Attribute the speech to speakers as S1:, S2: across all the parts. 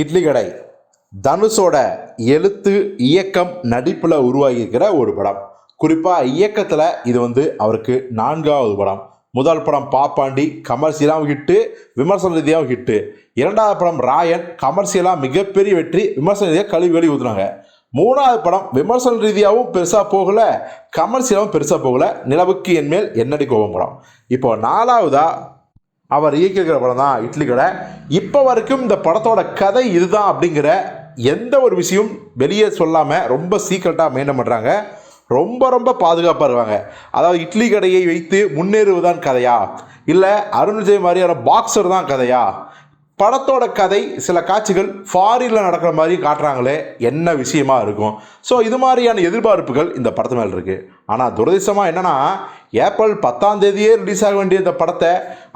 S1: இட்லி கடை. தனுஷோட எழுத்து இயக்கம் நடிப்பில் உருவாகியிருக்கிற ஒரு படம். குறிப்பாக இயக்கத்தில் இது வந்து அவருக்கு நான்காவது படம். முதல் படம் பாப்பாண்டி கமர்ஷியலாகவும் ஹிட்டு விமர்சன ரீதியாகவும் ஹிட்டு இரண்டாவது படம் ராயன் கமர்ஷியலாக மிகப்பெரிய வெற்றி விமர்சன ரீதியாக கழுவி வெளி ஊற்றுனாங்க மூணாவது படம் விமர்சன ரீதியாகவும் பெருசாக போகல கமர்ஷியலாகவும் பெருசாக போகல நிலவுக்கு என்மேல் என்னடி கோபம் படம். இப்போ நாலாவதாக அவர் இயக்கியிருக்கிற படம் தான் இட்லி கடை. இப்போ வரைக்கும் இந்த படத்தோட கதை இதுதான் அப்படிங்கிற எந்த ஒரு விஷயம் வெளியே சொல்லாமல் ரொம்ப சீக்கிரட்டாக மெயின்டைன் பண்ணுறாங்க ரொம்ப ரொம்ப பாதுகாப்பாக இருவாங்க அதாவது இட்லி கடையை வைத்து முன்னேறுவதான் கதையா? இல்லை அருண் விஜய் மாதிரியான பாக்ஸர் தான் கதையா? படத்தோட கதை சில காட்சிகள் ஃபாரினில் நடக்கிற மாதிரி காட்டுறாங்களே என்ன விஷயமா இருக்கும்? ஸோ இது மாதிரியான எதிர்பார்ப்புகள் இந்த படத்து மேலே இருக்குது ஆனால் துரதிசமாக என்னன்னா ஏப்ரல் பத்தாம் தேதியே ரிலீஸ் ஆக வேண்டிய இந்த படத்தை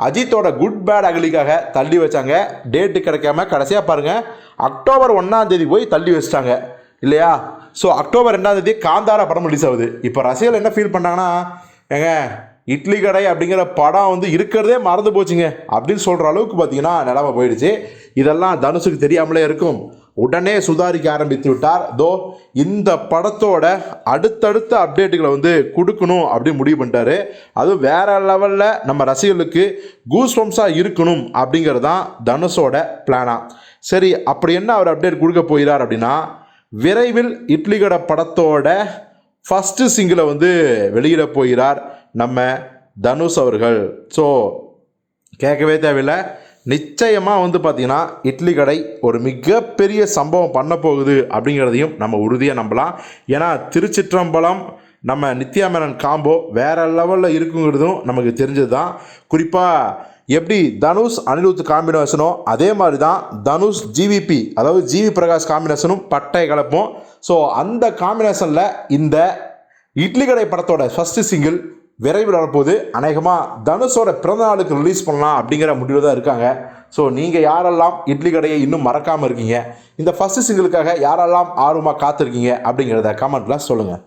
S1: அஜித்தோட குட் பேட் அகலிக்காக தள்ளி வச்சாங்க. டேட்டு கிடைக்காம கடைசியாக பாருங்கள் அக்டோபர் ஒன்றாம் தேதி போய் தள்ளி வச்சிட்டாங்க. இல்லையா? ஸோ அக்டோபர் ரெண்டாம் தேதி காந்தாரா படம் ரிலீஸ் ஆகுது. இப்போ ரசிகர்கள் என்ன ஃபீல் பண்ணாங்கன்னா ஏங்க இட்லி கடை அப்படிங்கிற படம் வந்து இருக்கிறதே மறந்து போச்சுங்க. அப்படின்னு சொல்கிற அளவுக்கு பார்த்தீங்கன்னா நிலமை போயிடுச்சு. இதெல்லாம் தனுஷுக்கு தெரியாமலே இருக்கும். உடனே சுதாரிக்க ஆரம்பித்து விட்டார். தோ இந்த படத்தோட அடுத்தடுத்த அப்டேட்டுகளை வந்து கொடுக்கணும் அப்படின்னு முடிவு பண்ணிட்டாரு. அதுவும் வேற லெவலில் நம்ம ரசிகர்களுக்கு கூஸ் இருக்கணும் அப்படிங்கிறது தான் தனுஷோட பிளானா சரி அப்படி என்ன அவர் அப்டேட் கொடுக்க போகிறார் அப்படின்னா விரைவில் இட்லி கடை படத்தோட ஃபஸ்ட்டு சிங்கிளை வந்து வெளியிட போகிறார். நம்ம தனுஷ் அவர்கள். ஸோ கேட்கவே தேவையில்லை. நிச்சயமாக வந்து பார்த்திங்கன்னா இட்லி கடை ஒரு மிகப்பெரிய சம்பவம் பண்ண போகுது அப்படிங்கிறதையும் நம்ம உறுதியாக நம்பலாம். ஏன்னா திருச்சிற்றம்பலம் நம்ம நித்யா மேனன் காம்போ வேறு லெவலில் இருக்குங்கிறதும் நமக்கு தெரிஞ்சது தான் குறிப்பாக எப்படி தனுஷ் அனிருத் காம்பினேஷனோ அதே மாதிரி தான் தனுஷ் ஜிவிபி அதாவது ஜிவி பிரகாஷ் காம்பினேஷனும் பட்டை கலப்போம். ஸோ அந்த காம்பினேஷனில் இந்த இட்லி கடை படத்தோட ஃபஸ்ட்டு சிங்கிள் விரைவில் வரப்போது அநேகமாக தனுஷோட பிறந்த நாளுக்கு ரிலீஸ் பண்ணலாம் அப்படிங்கிற முடிவில் தான் இருக்காங்க. ஸோ நீங்கள் யாரெல்லாம் இட்லி கடையை இன்னும் மறக்காமல் இருக்கீங்க இந்த ஃபஸ்ட்டு சிங்கிளுக்காக யாரெல்லாம் ஆர்வமாக காத்திருக்கீங்க அப்படிங்கிறத கமெண்ட்டில் சொல்லுங்கள்